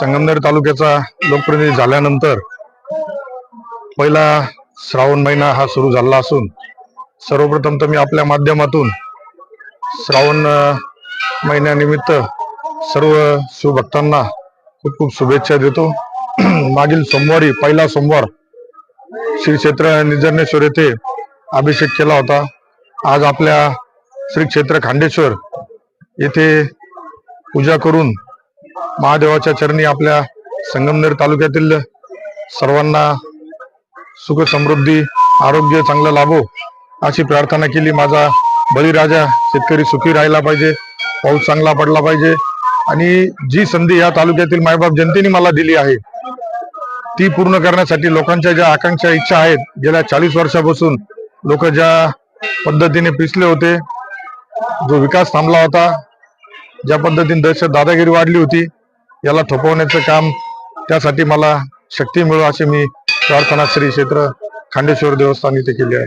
संगमनेर तालुक्याचा लोकप्रतिनिधी झाल्यानंतर पहिला श्रावण महिना हा सुरू झाला असून सर्वप्रथम तर मी आपल्या माध्यमातून श्रावण महिन्यानिमित्त सर्व शिवभक्तांना खूप खूप शुभेच्छा देतो. मागील सोमवारी पहिला सोमवार श्री क्षेत्र निजर्णेश्वर येथे अभिषेक केला होता. आज आपल्या श्री क्षेत्र खांडेश्वर येथे पूजा करून महादेवाच्या चरणी आपल्या संगमनेर तालुक्यातील सर्वांना सुख समृद्धी आरोग्य चांगलं लाभो अशी प्रार्थना केली. माझा बळीराजा शेतकरी सुखी राहिला पाहिजे पाऊस चांगला पडला पाहिजे आणि जी संधी या तालुक्यातील मायबाप जनतेने मला दिली आहे ती पूर्ण करण्यासाठी लोकांच्या ज्या आकांक्षा इच्छा आहेत गेल्या चाळीस वर्षापासून लोक ज्या पद्धतीने पिसले होते जो विकास थांबला होता ज्या पद्धतीने दहशत दादागिरी वाढली होती याला थोपवण्याचं काम त्यासाठी मला शक्ती मिळो अशी मी प्रार्थना श्री क्षेत्र खांडेश्वर देवस्थान इथे केली आहे.